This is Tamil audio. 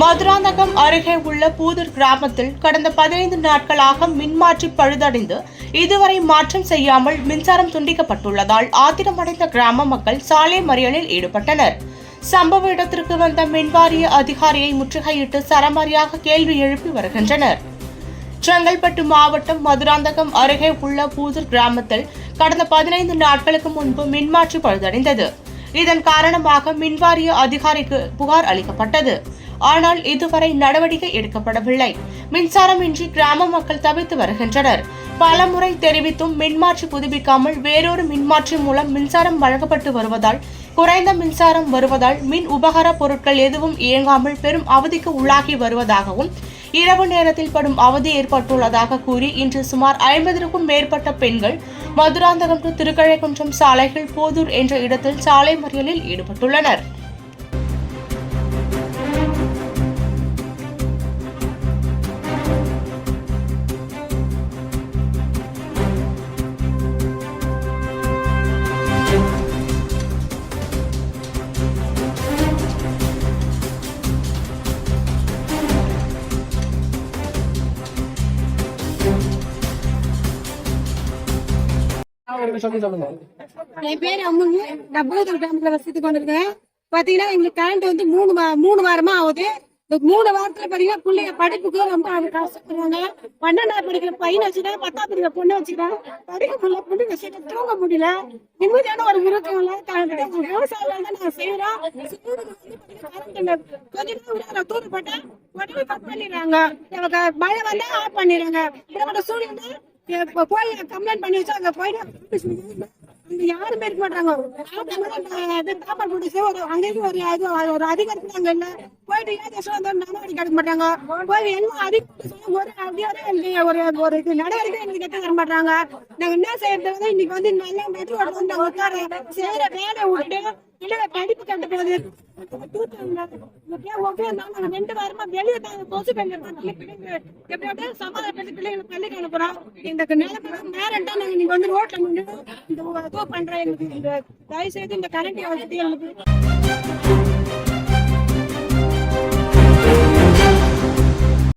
மதுராந்தகம் அருகே உள்ள பூதூர் கிராமத்தில் கடந்த பதினைந்து நாட்களாக மின்மாற்றி பழுதடைந்து இதுவரை மாற்றம் செய்யாமல் மின்சாரம் துண்டிக்கப்பட்டுள்ளதால் ஆத்திரமடைந்த கிராம மக்கள் சாலை மறியலில் ஈடுபட்டனர். சம்பவ இடத்திற்கு வந்த மின்வாரிய அதிகாரியை முற்றுகையிட்டு சரமாரியாக கேள்வி எழுப்பி வருகின்றனர். செங்கல்பட்டு மாவட்டம் மதுராந்தகம் அருகே உள்ள பூதூர் கிராமத்தில் கடந்த பதினைந்து நாட்களுக்கு முன்பு மின்மாற்றி பழுதடைந்தது. இதன் காரணமாக மின்வாரிய அதிகாரிக்கு புகார் அளிக்கப்பட்டது. ஆனால் இதுவரை நடவடிக்கை எடுக்கப்படவில்லை. மின்சாரமின்றி கிராம மக்கள் தவித்து வருகின்றனர். பலமுறை தெரிவித்தும் மின்மாற்றி புதுப்பிக்காமல் வேறொரு மின்மாற்றி மூலம் மின்சாரம் வழங்கப்பட்டு வருவதால் குறைந்த மின்சாரம் வருவதால் மின் உபகர பொருட்கள் எதுவும் இயங்காமல் பெரும் அவதிக்கு உள்ளாகி வருவதாகவும் இரவு நேரத்தில் படும் அவதி ஏற்பட்டுள்ளதாக கூறி இன்று சுமார் ஐம்பதற்கும் மேற்பட்ட பெண்கள் மதுராந்தகம் டு திருக்கழைக்குன்றம் சாலைகள் போதூர் என்ற இடத்தில் சாலை மறியலில் ஈடுபட்டுள்ளனர். என் பேர் அம்முங்க நான் பூதூர் கிராமத்துல வசித்து கொண்டிருக்கேன். பாத்தீங்கன்னா எங்களுக்கு கரண்ட் வந்து மூணு மூணு வாரமா ஆகுது. இந்த மூணு வாரத்துல பாத்தீங்கன்னா பிள்ளைங்க படிப்புக்கு ரொம்ப கஷ்டப்படுறாங்க. பன்னெண்டாவது படிக்கிற பையனை வச்சுட்டேன் பத்தாவது படிக்கிற பொண்ணை வச்சுட்டேன் படிக்க முடியல. பொண்ணு வச்சுட்டு தூங்க முடியல. நிம்மதியான ஒரு விருப்பம் இல்ல விவசாயம் தான் செய்யறோம் வந்து நான் உடனே கட் பண்ணிடுறாங்க. எனக்கு மழை வந்தா ஆஃப் பண்ணிடுறாங்க சூழ்நிலை போய் கம்ப்ளைண்ட் பண்ணி வச்சா அங்க போயிட்டு இங்க யாருமே இருக்க மாட்டாங்க. தாப்பர் போட்டு ஒரு அங்கேயும் ஒரு இது ஒரு அதிகாரத்துக்கு அங்க இல்ல போயிட்டு ஏன் சொல்ல நடவடிக்கை எடுக்க மாட்டாங்க? போய் என்ன அதிகாரி சொல்லும் போது அப்படியே ஒரு ஒரு ஒரு இது நடவடிக்கை எங்களுக்கு எடுத்து தர மாட்டாங்க. நாங்க என்ன செய்யறது? வந்து இன்னைக்கு வந்து நல்லா மெட்ரோட வந்து உட்கார செய்யற வேலை விட்டு இல்லை படிப்பு கண்டு போகுது. ரெண்டு வாரமா வெளியே கொசு எப்படியாவது சமாதானப்படுத்தி பிள்ளைங்களை பள்ளிக்கு அனுப்புறோம்? இந்த நிலைமை நேரண்டா நாங்க நீங்க வந்து ரோட்ல நின்று இந்த இது பண்றேன் எங்களுக்கு தயவு செய்து இந்த கரண்ட் வசதி எங்களுக்கு